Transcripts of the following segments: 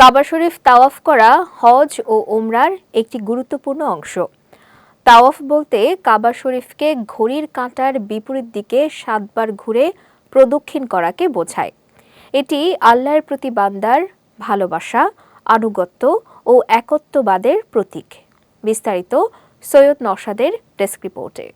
কাবা শরীফ তাওয়াফ করা হজ ও ওমরার একটি গুরুত্বপূর্ণ অংশ। তাওয়াফ বলতে কাবা শরীফকে ঘড়ির কাঁটার বিপরীত দিকে সাতবার ঘুরে প্রদক্ষিণ করাকে বোঝায়। এটি আল্লাহর প্রতি বান্দার ভালোবাসা, আনুগত্য ও একত্ববাদের প্রতীক। বিস্তারিত সৈয়দ নওশাদের ডেস্ক রিপোর্টে।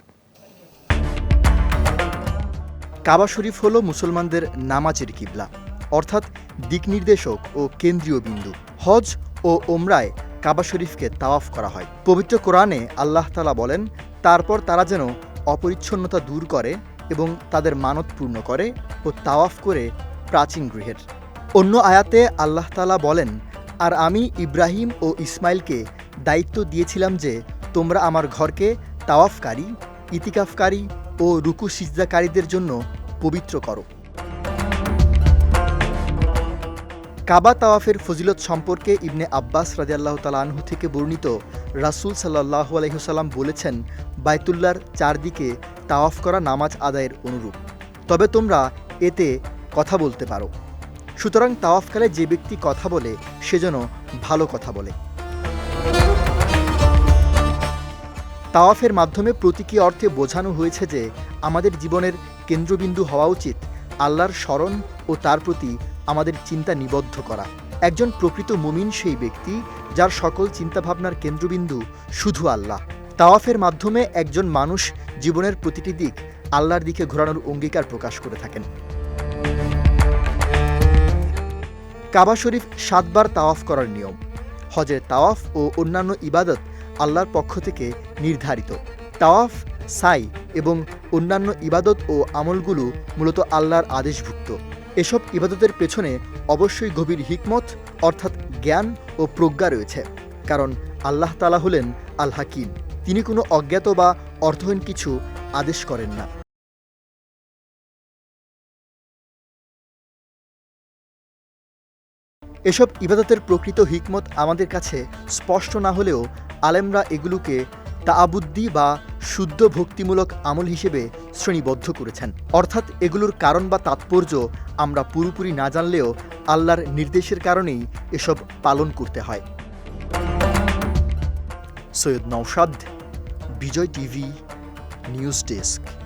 কাবা শরীফ হল মুসলমানদের নামাজের কিবলা। অর্থাৎ দিক নির্দেশক ও কেন্দ্রীয় বিন্দু। হজ ও ওমরায় কাবা শরীফকে তাওয়াফ করা হয়। পবিত্র কোরআনে আল্লাহ তালা বলেন, তারপর তারা যেন অপরিচ্ছন্নতা দূর করে এবং তাদের মানত পূর্ণ করে ও তাওয়াফ করে প্রাচীন গৃহের। অন্য আয়াতে আল্লাহ তালা বলেন, আর আমি ইব্রাহিম ও ইসমাইলকে দায়িত্ব দিয়েছিলাম যে, তোমরা আমার ঘরকে তাওয়াফকারী, ইতিকাফকারী ও রুকু সিজদাকারীদের জন্য পবিত্র করো। কাবা তাওয়াফের ফজিলত সম্পর্কে ইবনে আব্বাস রাজিয়াল্লাহ তালাহু থেকে বর্ণিত রাসুল সাল্লাহ আলহিহসাল্লাম বলেছেন বাইতুল্লার চারদিকে তাওয়াফ করা নামাজ আদায়ের অনুরূপ। তবে তোমরা এতে কথা বলতে পারো। সুতরাং তাওয়াফকালে যে ব্যক্তি কথা বলে, সে যেন ভালো কথা বলে। তাওয়াফের মাধ্যমে প্রতীকী অর্থে বোঝানো হয়েছে যে, আমাদের জীবনের কেন্দ্রবিন্দু হওয়া উচিত আল্লাহর স্মরণ ও তার প্রতি আমাদের চিন্তা নিবদ্ধ করা। একজন প্রকৃত মুমিন সেই ব্যক্তি যার সকল চিন্তাভাবনার কেন্দ্রবিন্দু শুধু আল্লাহ। তাওয়াফের মাধ্যমে একজন মানুষ জীবনের প্রতিটি দিক আল্লাহর দিকে ঘোরানোর অঙ্গীকার প্রকাশ করে থাকেন। কাবা শরীফ সাতবার তাওয়াফ করার নিয়ম। হজের তাওয়াফ ও অন্যান্য ইবাদত আল্লাহর পক্ষ থেকে নির্ধারিত। তাওয়াফ, সাই এবং অন্যান্য ইবাদত ও আমলগুলো মূলত আল্লাহর আদেশভুক্ত। এসব ইবাদতের পেছনে অবশ্যই গভীর হিকমত, অর্থাৎ জ্ঞান ও প্রজ্ঞা রয়েছে, কারণ আল্লাহ তালা হলেন আল হাকিম তিনি কোনো অজ্ঞাত বা অর্থহীন কিছু আদেশ করেন না। এসব ইবাদতের প্রকৃত হিকমত আমাদের কাছে স্পষ্ট না হলেও আলেমরা এগুলোকে তাআবুদ্দি বা শুদ্ধ ভক্তিমূলক আমল হিসেবে শ্রেণীবদ্ধ করেছেন। অর্থাৎ এগুলোর কারণ বা তাৎপর্য আমরা পুরোপুরি না জানলেও আল্লাহর নির্দেশের কারণেই এসব পালন করতে হয়। Syed Naushad, Bijoy TV, news desk.